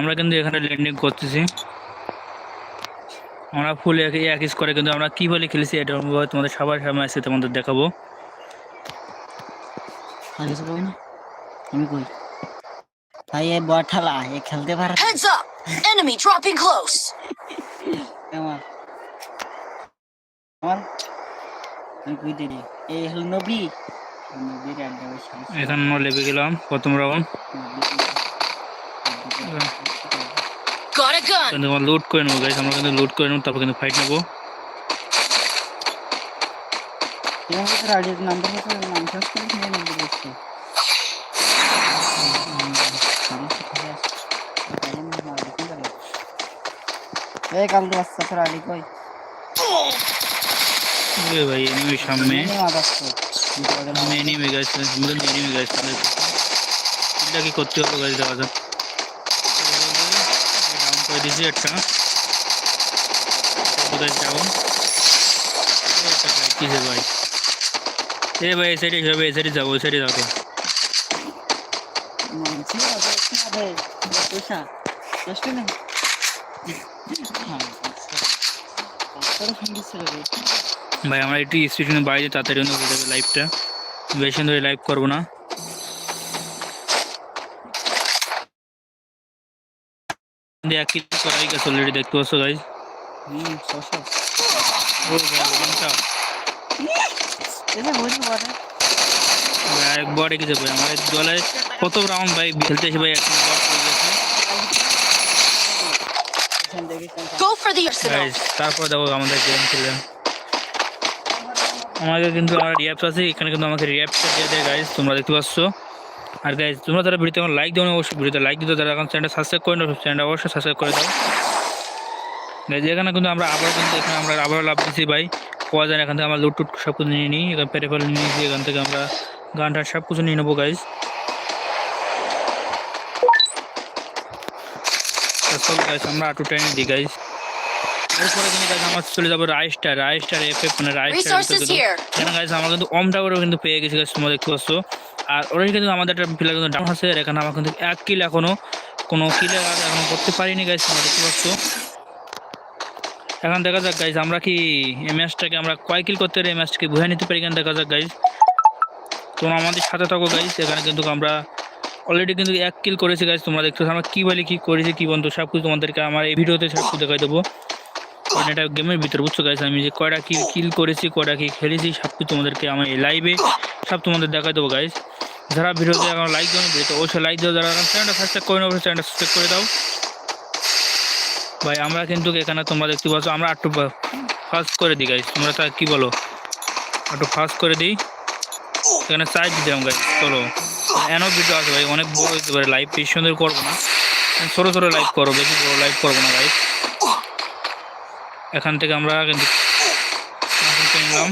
আমরা কিন্তু এখানে ল্যান্ডিং করতেছি। আমরা ফুল এক এক করে কিন্তু আমরা কি বলে খেলেছি এটা তোমাদের সবার সামনে আসছে তোমাদের দেখাবো। আর কিছু কই না আমি কই ভাই এই বড় এ খেলতে পারে না। Heads up! Enemy dropping আমার আমার আমি কই দিলি এই হলো নবী নবীর আড্ডা এখানে লেবে গেলাম প্রথম রাউন্ড! কিন্তু আমরা লুট করে নেব গাইস আমরা কিন্তু লুট করে নেব তারপর কিন্তু ফাইট নেব। এই কাল কই? ভাই এনিমি সামনে। এনিমি গাইস এনিমি গাইস এটা কি করতে হবে গাইস দেখা যাক। ডাউন করে একটা। কোথায় একটা কিসে ভাই? এ ভাই এই সাইডে যাবে এই সাইডে যাব ওই সাইডে যাব ছিল রে। ভাই আমরা একটু স্টেশনের বাইরে তাড়াতাড়ি যাবে লাইভটা বেশি ধরে লাইভ করব না। করাই গেছে অলরেডি দেখতে পাচ্ছ গাইজ হুম ছশো। ও ভাই ওয়ানটা এটা বলি বলে একবার রেখেছে ভাই আমার দলে কত রাউন্ড ভাই খেলতে এসে ভাই এখন হয়ে তারপর দেখো আমাদের গেম খেলে। আমাকে কিন্তু আমার রিয়াপস আছে এখানে কিন্তু আমাকে রিয়াপসটা দিয়ে দেয় গাইজ তোমরা দেখতে পাচ্ছ। আর গাইজ তোমরা তারা ভিডিওতে আমার লাইক দেবো না অবশ্যই ভিডিওতে লাইক দিতে তারা এখন চ্যানেলটা সাবস্ক্রাইব করে নাও চ্যানেলটা অবশ্যই সাবস্ক্রাইব করে দাও। গাইজ এখানে কিন্তু আমরা আবার কিন্তু এখানে আমরা আবার লাভ দিচ্ছি ভাই। পাওয়া যায় এখান থেকে আমরা লুট টুট সব কিছু নিয়ে নিই এখানে পেরে ফেলে নিয়ে নিয়েছি এখান থেকে আমরা গানটা সব কিছু নিয়ে নেব গাইজ আমরা আটু টাইম দিই গাইজ এরপরে কিন্তু গাইজ আমার চলে যাব রাইস্টার রাইস্টার এফ এফ মানে রাইস্টার Resources here! এখানে গাইজ আমরা কিন্তু অম টাওয়ারও কিন্তু পেয়ে গেছি গাইজ তোমরা দেখতে পাচ্ছ। আর ওরাই কিন্তু আমাদের একটা প্লেয়ার কিন্তু ডাউন আছে এখানে আমার কিন্তু এক কিল এখনও, কোনো কিলে আর এখনও করতে পারিনি গাইস আমরা দেখতে পাচ্ছ। এখন দেখা যাক গাইজ আমরা কি এই ম্যাচটাকে আমরা কয় কিল করতে পারি, এই ম্যাচটাকে বুঝে নিতে পারি কেন দেখা যাক গাইজ তোমরা আমাদের সাথে থাকো গাইজ এখানে কিন্তু আমরা অলরেডি কিন্তু এক কিল করেছি গাইজ তোমরা দেখতে পাচ্ছ আমরা কী বলি, কী করেছি, কী বন্ধু সব কিছু তোমাদেরকে আমার এই ভিডিওতে সব কিছু দেখাই দেবো। কারণ এটা গেমের ভিতরে, বুঝছ গাইজ আমি যে কয়টা কি কিল করেছি, কয়টা কি খেলেছি, সব কিছু তোমাদেরকে আমার এই লাইভে সব তোমাদের দেখাই দেবো গাইজ যারা ভিডিওতে এখন লাইক দেবো ভিডিওতে অবশ্যই লাইক দেবো যারা চ্যানেলটা সাবস্ক্রাইব করে নেব চ্যানেলটা সাবস্ক্রাইব করে দাও। ভাই, আমরা কিন্তু এখানে তোমরা দেখতে পাচ্ছ, আমরা একটু ফাস্ট করে দিই গাইজ তোমরা তা কী বলো? একটু ফাস্ট করে দিই। এখানে সাইড দিলাম গাইজ চলো। এনও ভিডিও আছে ভাই, অনেক বড় হতে পারে। লাইভ বেশি সুন্দর করব না। ছোটো ছোটো লাইভ করো, বেশি বড় লাইভ করব না গাইজ এখান থেকে আমরা কিন্তু কিনলাম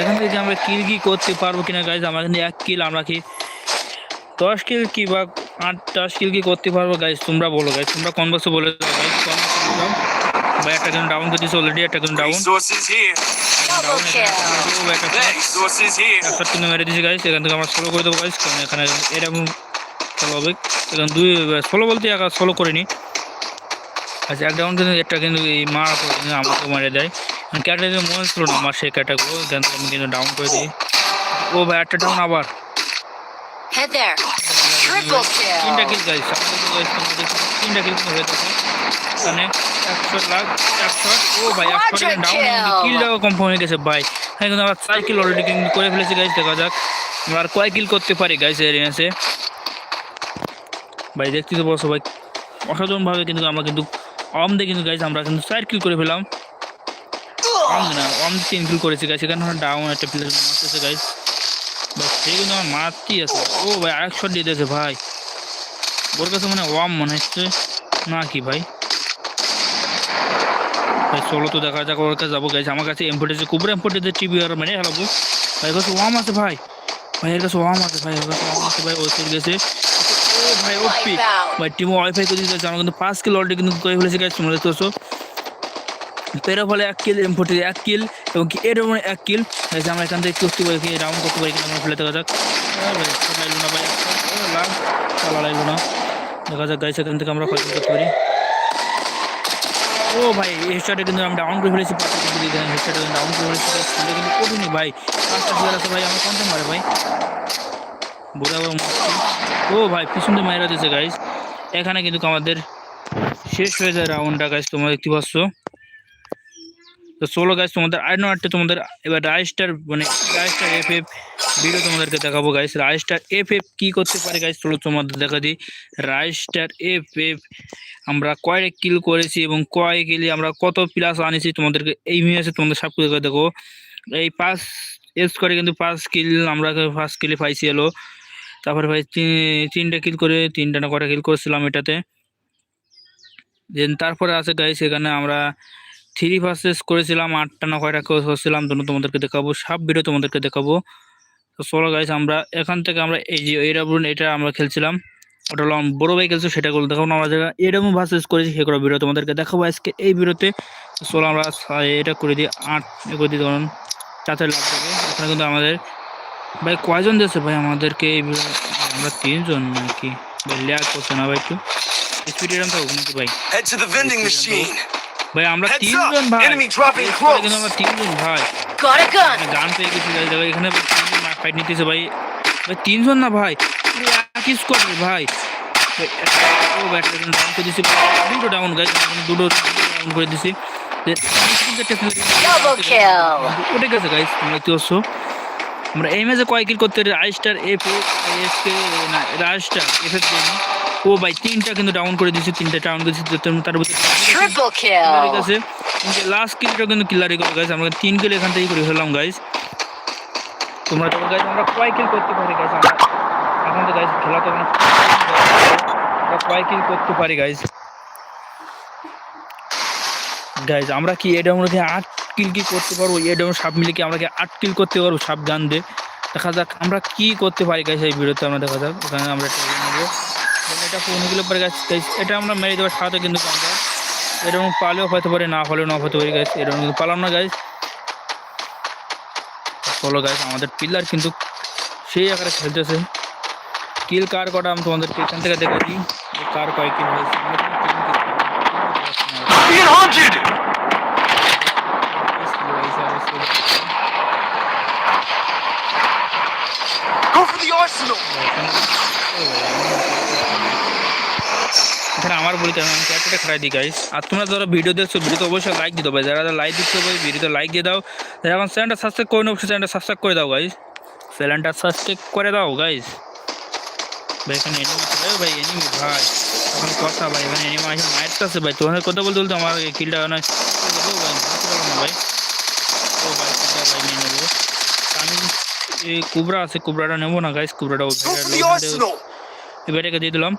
এখান থেকে আমরা কিল কি করতে পারব কিনা গাইজ আমরা কিন্তু এক কিল আমরা কি দশ কিল কি বা আট দশ কিল কি করতে পারব গাইজ তোমরা বলো গাইজ তোমরা কোন বক্সে বলে ভাই একটা কিন্তু ডাউন করে দিয়েছে অলরেডি একটা কিন্তু ডাউন. একটা কিন্তু মেরে দিয়েছি গাইজ এখান থেকে আমরা সোলো করে দেবো গাইজ কারণ এখানে এরকম হবে। এখানে দুই সোলো বলতে একা সোলো করিনি। আচ্ছা এক ডাউন কিন্তু একটা কিন্তু এই মারা করে কিন্তু আমাকে মারে দেয়। ক্যাটাগরি মনে ছিল না আমার সেই ক্যাটাগুলো থেকে আমি কিন্তু ডাউন করে দিই। ও ভাই একটা ডাউন আবার। তিনটা kill! কিল গাইজ তিনটা কিল কিন্তু হয়ে থাকে। এখানে একশো লাখ একশো ও ভাই একশো ডাউন! কিলটাও হয়ে গেছে ভাই। হ্যাঁ কিন্তু আমরা চার কিল অলরেডি কিন্তু করে ফেলেছি গাইজ দেখা যাক। আমরা আর কয় কিল করতে পারি এর ভাই দেখতে তো বসো ভাই। অসাধারণভাবে কিন্তু আমরা কিন্তু অম দিয়ে কিন্তু গাইজ আমরা কিন্তু চার কিল করে ফেলাম অম না, অম তিন কিল করেছি গাইজ এখানে ডাউন একটা প্লেয়ার মারতেছে গাইজ ভাই সে কিন্তু আমার মারতেই আছে। ও ভাই, আরেক শট দিয়ে দিয়েছে ভাই। ওর কাছে মানে ওয়াম মনে হচ্ছে। না কি ভাই? ভাই চলো তো দেখা যাক ওর কাছে যাব গাইজ আমার কাছে এমফোটেছে কুবরা এমফোটেছে টিভি আর মানে হেলাবো ভাই কাছে ওয়াম আছে ভাই। ভাই, এর কাছে ওয়াম আছে, ভাই, এর কাছে ওয়াম আছে ভাই, ও চলে গেছে। ও ভাই ওপি! ভাই টিমও ওয়াইফাই করে দিতে আমরা কিন্তু পাঁচ কিল অলরেডি কিন্তু করে ফেলেছি গাইজ তোমরা দেখতে পাচ্ছ। পেরো ফলে এক কিল এম ফোর্টি এক কিল এবং কি এর মানে এক কিল গাইজ আমরা এখান থেকে করতে পারি রাউন্ড করতে পারি কিনা আমরা ফেলে দেখা যাক। ও লাগল না ভাই লাগল না দেখা যাক গাইস এখান থেকে আমরা কত করতে পারি। ও ভাই এই কিন্তু আমি ডাউন করে ফেলেছি হেডশটে ডাউন করে ফেলেছি কিন্তু কিন্তু কঠিনই ভাই। পাঁচটা প্লেয়ার আছে ভাই আমার কন্টেন্ট মারে ভাই? বোঝাবো ও ভাই, পিছন দিয়ে মাইরা দিয়েছে গাইস এখানে কিন্তু আমাদের শেষ হয়ে যায় রাউন্ডটা গাইস তোমরা দেখতে পাচ্ছ। তো চলো গাইস তোমাদের আই নো আটটা তোমাদের এবার রাইস্টার মানে রাইস্টার এফ এফ ভিডিও তোমাদেরকে দেখাবো গাইস রাইস্টার এফ এফ কী করতে পারে গাইস চলো, তোমাদের দেখা দিই। রাইস্টার এফ এফ আমরা কয় কিল করেছি এবং কয় কিলে আমরা কত প্লাস আনেছি, তোমাদেরকে এই মিনিটে তোমাদের সব কিছু দেখো এই পাঁচ এস করে কিন্তু পাঁচ কিল আমরা ফার্স্ট কিলে পাইছি এলো তারপরে ভাই তিন- তিনটা কিল করে, তিনটা না কটা কিল করেছিলাম এটাতে। দেন তারপরে আছে গাইস এখানে আমরা থ্রি ভার্সেস করেছিলাম, আটটা না কয়টা করছিলাম, দুটো তোমাদেরকে দেখাবো, সব ভিডিও তোমাদেরকে দেখাবো। তো চলো গাইস আমরা এখান থেকে আমরা এই যে এটা বলুন এটা আমরা খেলছিলাম। ওটা হলো বড় ভাই খেলছে, সেটা করে দেখাবো না, আমরা যারা এরকম ভার্সেস করেছি সেগুলো ভিডিও তোমাদেরকে দেখাবো আজকে এই ভিডিওতে চলো আমরা এটা করে দিই, আট করে দিই, ধরুন চাতের লাভ এখানে কিন্তু আমাদের ভাই কয়জন দিয়েছে ভাই আমাদেরকে? এই আমরা তিনজন নাকি? ভাই ল্যাগ করছে না ভাই একটু। স্পিড এরম থাকুক নাকি ভাই? আমরা তিনজন ভাই। Enemy dropping এই close! কিন্তু আমরা তিনজন ভাই। Got a gun. গান পেয়ে গেছি এখানে তিনজন ফাইট নিতেছে ভাই। ভাই তিনজন না ভাই? এক স্কোয়াড ভাই। ও ভাই ডাউন করে দিছি দুটো ডাউন গাইজ দুটো ডাউন করে দিছি. উঠে গেছে গাইজ তোমরা আমরা এই ম্যাচে কয় কিল করতে রাইস্টার এফ এফ কে না রাইস্টার এফ এফ ও ভাই তিনটা কিন্তু ডাউন করে দিয়েছে তিনটা ডাউন করে দিয়েছে তার কিলারি লাস্ট কিলটা কিন্তু কিলারি করে গাইস আমরা তিন কিল এখান থেকে করে ফেললাম গাইস তোমরা তো গাইস আমরা কয় কিল করতে পারি গাইস আমরা এখন তো গাইস খেলা তো আমরা কয় কিল করতে পারি গাইস গাইস আমরা কি এটার মধ্যে আট কিল কি করতে পারব? এটার সব মিলে কি আমরা কি আট কিল করতে পারব সব গান দিয়ে দেখা যাক, আমরা কি করতে পারি গাইস এই ভিডিওতে আমরা দেখা যাক। এখানে আমরা নেব। এটা পনেরো কিলো পরে গাছ এটা আমরা মেরে দেওয়ার সাথে কিন্তু আমরা। এরকম পালেও হতে পারে, না হলেও না হতে পারে গাইস এরকম কিন্তু পালাম না গাইস চলো গাইস আমাদের পিলার কিন্তু সেই আকারে খেলতেছে। কিল কার কটা আমি তোমাদের এখান থেকে দেখে দিই। যে কার কয় কিল হয়েছে আমরা কিন্তু তিন kill করেছি। Being hunted! Go for the arsenal! এখানে আমার বলি আমি ক্যারেক্টারটা খারাই দিই গাইস আর তোমরা যারা ভিডিও দেখছ, ভিডিওতে অবশ্যই লাইক দিতে হবে যারা লাইক দিতে হবে ভিডিওতে লাইক দিয়ে দাও। যারা এখন চ্যানেলটা সাবস্ক্রাইব করে নেব চ্যানেলটা সাবস্ক্রাইব করে দাও গাইস চ্যানেলটা সাবস্ক্রাইব করে দাও গাইস ভাই, এখানে এনিমি আছে। ভাই এনিমি ভাই এখন কথা, ভাই, এখানে এনিমি আছে মারতেছে ভাই। তোমাদের কথা বলতে বলতে আমার কিলটা নয় ভাই ভাই ও ভাই কিলটা ভাই নিয়ে নেব আমি এই কুবরা আছে কুবরাটা নেব না গাইস কুবরাটা! এবারটাকে দিয়ে দিলাম।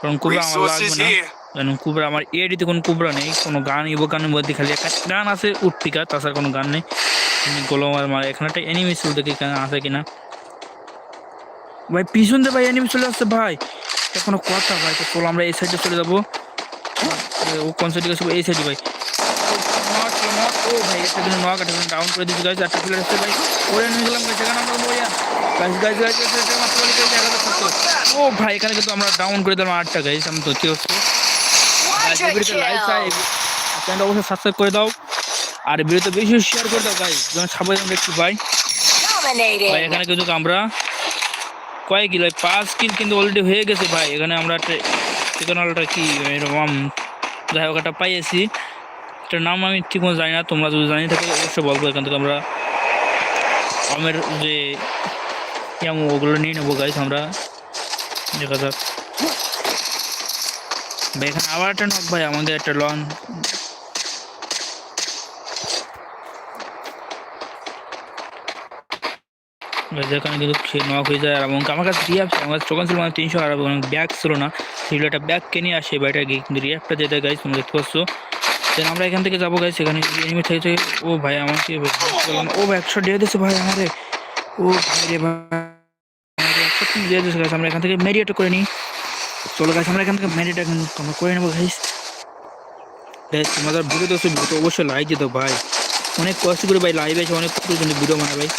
কারণ কুবরা আমার লাগবে না। কারণ কুবরা আমার এডিতে কোনো কুবরা নেই কোনো গান ইবো গানের মধ্যে খালি একটা গান আছে উঠপিকা তাছাড়া কোনো গান নেই। গোলো আমার মার এখানে একটা এনিমি কি এখানে আছে কিনা। ভাই পিছন দিয়ে ভাই এনিমি চলে আসছে ভাই। এখনও কথা ভাই তো চলো আমরা এই সাইডে চলে যাব। ও কোন সাইডে এই সাইডে ভাই। ও ভাই একটা দিন নক একটা ডাউন করে দিয়েছি গাইজ একটা প্লেয়ার আসছে ভাই ওরে নিয়ে গেলাম গাইজ এখানে আমরা বইয়া। মাত্র বলি গাইজ এগারো ও ভাই এখানে কিন্তু আমরা ডাউন করে দিলাম আটটা গাইজ আমি তো কি হচ্ছে. চ্যানেলটা অবশ্যই সাবস্ক্রাইব করে দাও। আর ভিডিওতে বেশি শেয়ার করে দাও গাইজ যেন সবাই আমরা একটু পাই ভাই এখানে কিন্তু আমরা কয় কিল ভাই? পাঁচ কিল কিন্তু অলরেডি হয়ে গেছে ভাই। এখানে আমরা ঠিকানাটা কি এরকম যাই হোক একটা পাইয়েছি। এটার নাম আমি ঠিক মতো জানি না, তোমরা যদি জানি থাকো, অবশ্যই বলব এখান থেকে আমরা আমের যে ইয়াম, ওগুলো নিয়ে নেব গাইস আমরা। দেখা যাক। এখানে আবার একটা নক ভাই, আমাদের একটা লন যেখানে কিন্তু নক হয়ে যায় এবং আমার কাছে রিয়াপ ছিল আমার কাছে ছিল মানে তিনশো আর ব্যাগ ছিল না। সেগুলো একটা ব্যাগ কিনে আসে বাইরে গিয়ে কিন্তু রিয়াপটা যেতে গাইজ তোমরা দেখতে পাচ্ছ। দেন আমরা এখান থেকে যাব গাইজ সেখানে এনিমি থেকে থেকে ও ভাই আমাকে ও ভাই, একশো দিয়ে দিয়েছে ভাই আমারে ও ভাই রে ভাই দিয়ে দিচ্ছে গাইজ আমরা এখান থেকে মেরিয়েট করে নিই। চলো গাইজ আমরা এখান থেকে মেরিয়েট আমরা করে নেব গাইজ তোমাদের ভিডিও দেখছ ভিডিও অবশ্যই লাইক দিত ভাই। অনেক কষ্ট করে ভাই লাইভ আছে অনেক কষ্ট করে ভিডিও বানায় ভাই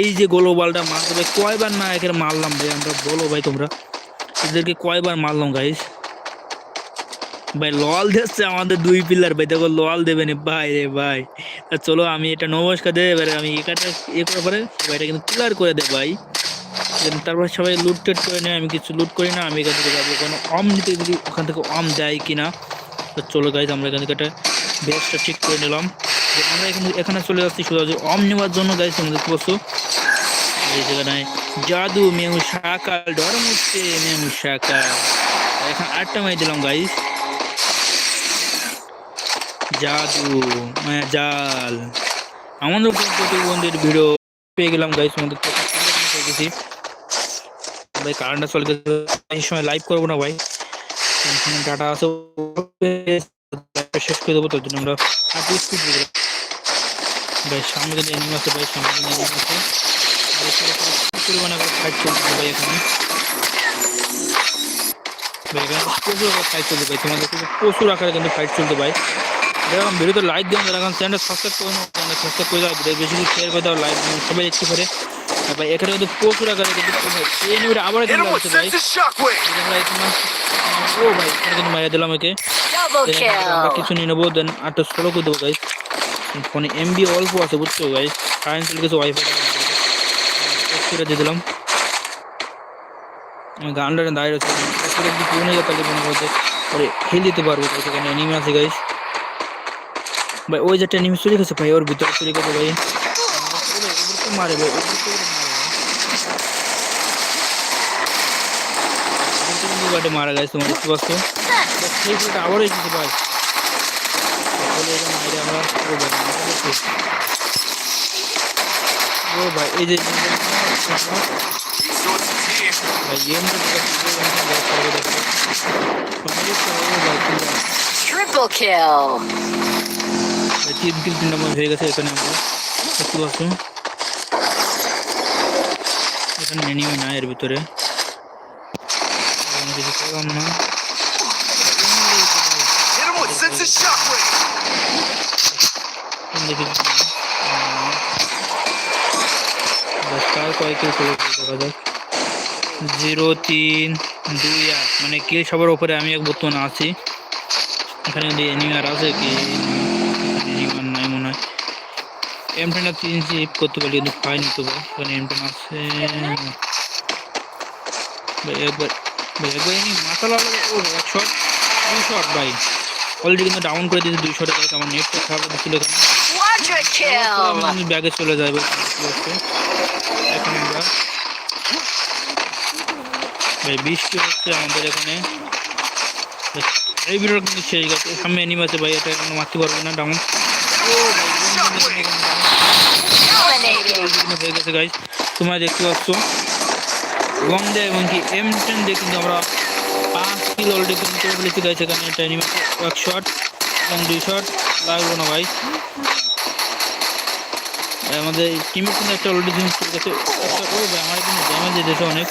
এই যে গোলোবালটা মারতে ভাই কয়বার না এখানে মারলাম ভাই, আমরা বলো ভাই তোমরা। এদেরকে কয়বার মারলাম গাইস ভাই লল দিচ্ছে আমাদের দুই পিলার ভাই। দেখো লল দেবে না। ভাই রে ভাই। তা চলো, আমি এটা নমস্কার দেবে এবারে আমি একাটা ইয়ে করার পরে ভাইটা কিন্তু ক্লিয়ার করে দে ভাই। তারপর সবাই লুট টেট করে নেয়, আমি কিছু লুট করি না, আমি এখান থেকে যাব। কোনো অম নিতে যদি ওখান থেকে অম দেয় কিনা তো চলো গাইজ আমরা এখান থেকে একটা বেসটা ঠিক করে নিলাম। আমরা এখানে এখানে চলে যাচ্ছি শুধু অম নেওয়ার জন্য গাইজ পাচ্ছ। এই জায়গায় জাদু, মেহু, শাকাল ডর মুখছে মেহু, শাকাল। এখন আটটা মাই দিলাম গাইজ জাদু জাল। আমাদের প্রতিবন্ধীর ভিডিও পেয়ে গেলাম গাইজ আমাদের পেয়ে গেছি ভাই কারেন্টটা চলে গেছে এই সময় লাইভ করব না, ভাই। ডাটা আছে, শেষ করে দেবো, তার জন্য আমরা আর স্পিড দিলাম ভাই, সামনে কিন্তু এনিমি আছে, ভাই, সামনে কিন্তু এনিমি আছে। এখানে প্রচুর ফাইট চলছে, ভাই, এখানে। প্রচুর ফাইট চলছে, ভাই। তোমাদের প্রচুর আকারে কিন্তু ফাইট চলতে ভাই। এরকম ভিডিওতে লাইক দিন এখন চ্যানেল সাবস্ক্রাইব করে চ্যানেল সাবস্ক্রাইব করে দাও ভিডিও বেশি শেয়ার করে দাও লাইক সবাই দেখতে পারে। ভাই এখানে কিন্তু প্রচুর আকারে কিন্তু এই আবার লাগছে ভাই। ও ভাই কিন্তু দিলাম ওকে। কিছু নিয়ে নেব দেন আটটা ষোলো করে দেবো গাইজ ফোনে এমবি অল্প আছে বুঝছ গাইজ কারেন্ট চলে গেছে ওয়াইফাই করে দিয়ে দিলাম। গানটা দাঁড়িয়ে রয়েছে। পুরো নিয়ে তাহলে মনে করছে পরে খেল দিতে পারব এখানে। এনিমি আছে গাইজ ভাই, ওই যে এনিমি চলে গেছে ভাই, ওর ভিতরে চলে গেছে ভাই। মারে ভাই ওদেরকে মারে গেছে তোমার দেখতে পাচ্ছ। সেই ফুলটা আবারও এসেছে ভাই। Triple kill. তিন কিল তিন নম্বর হয়ে গেছে এখানে আমরা দেখতে পাচ্ছ। এখানে এনিমি না এর ভিতরে। কিছু করলাম না। কয় কিল চলে দেখা যাক। জিরো তিন দুই আট মানে কিল সবার উপরে আমি এক বর্তমানে আছি। এখানে যদি এনিমার আছে কি এনিমার নাই মনে হয় এম টেনটা তিন জিপ করতে পারি কিন্তু পাইনি তো ভাই এম টেন আছে। ভাই একবার ভাই একবার এনি মাথা লাগল ও ভাই, এক শট দুই শট ভাই। অলরেডি কিন্তু ডাউন করে দিয়েছে দুই শটে গাইছে আমার নেটটা খারাপ আমি ব্যাগে চলে যাই ভাই এখন আমরা ভাই বৃষ্টি হচ্ছে আমাদের এখানে। এই ভিডিওটা কিন্তু শেষ গেছে সামনে এনিম আছে ভাই এটা এখনও মারতে পারব না ডাউন. গাইজ তোমরা দেখতে পাচ্ছ। ডে এমনকি এম টেন দিয়ে কিন্তু আমরা পাঁচ কিল অলরেডি কিন্তু করে গাইজ এখানে এনিমে এক শট এবং দুই শট লাগল না ভাই। আমাদের টিমের কিন্তু একটা অলরেডি জিনিস গেছে। একটা ভাই আমার কিন্তু ড্যামেজ দিয়েছে অনেক।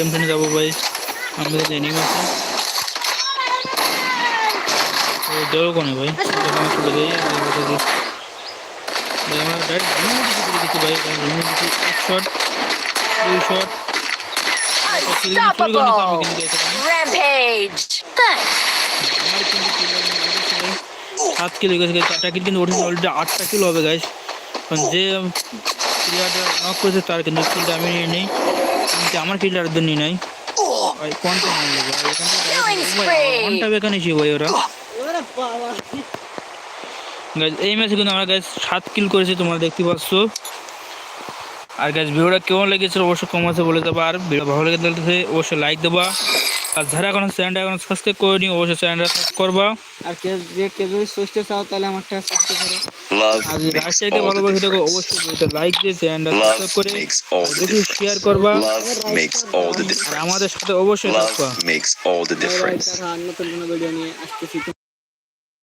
এম টেনে যাব ভাই। আমাদের কাছে কোনে ভাই। চলে যাই ভাই আমরা ডাইরেক্ট গেছি ভাই এক শট দুই Unstoppable. Rampage. সাত কিলো গেছে চারটা কিল কিন্তু ওঠেনি অলরেডি আটটা কিলো হবে গাইস যে প্লেয়ারটা নক করেছে তার কিন্তু কিলটা আমি নিয়ে নেই। কিন্তু আমার কিলটা আর নিয়ে নাই। কোনটা এখান থেকে. কোনটা বেকানি ভাই ওরা। গাইজ এই ম্যাচে কিন্তু আমরা গাইজ সাত কিল করেছি তোমরা দেখতে পাচ্ছ। আর গাইজ ভিডিওটা কেমন লেগেছিল অবশ্যই কমাতে বলে দেবো। আর ভিডিও ভালো লেগে থাকলে অবশ্যই লাইক দেবা। আর যারা এখন চ্যানেলটা এখন সাবস্ক্রাইব করে নি অবশ্যই চ্যানেলটা সাবস্ক্রাইব করবা। আর কে যে কে যদি সুস্থ চাও তাহলে আমারটা সাথে করো আর যদি রাশিয়াকে ভালোবাসে থাকো অবশ্যই ভিডিওটা লাইক দিয়ে চ্যানেলটা সাবস্ক্রাইব করে শেয়ার করবা। আর আমাদের সাথে অবশ্যই থাকবা। makes all the difference. নতুন কোনো ভিডিও নিয়ে আসতেছি।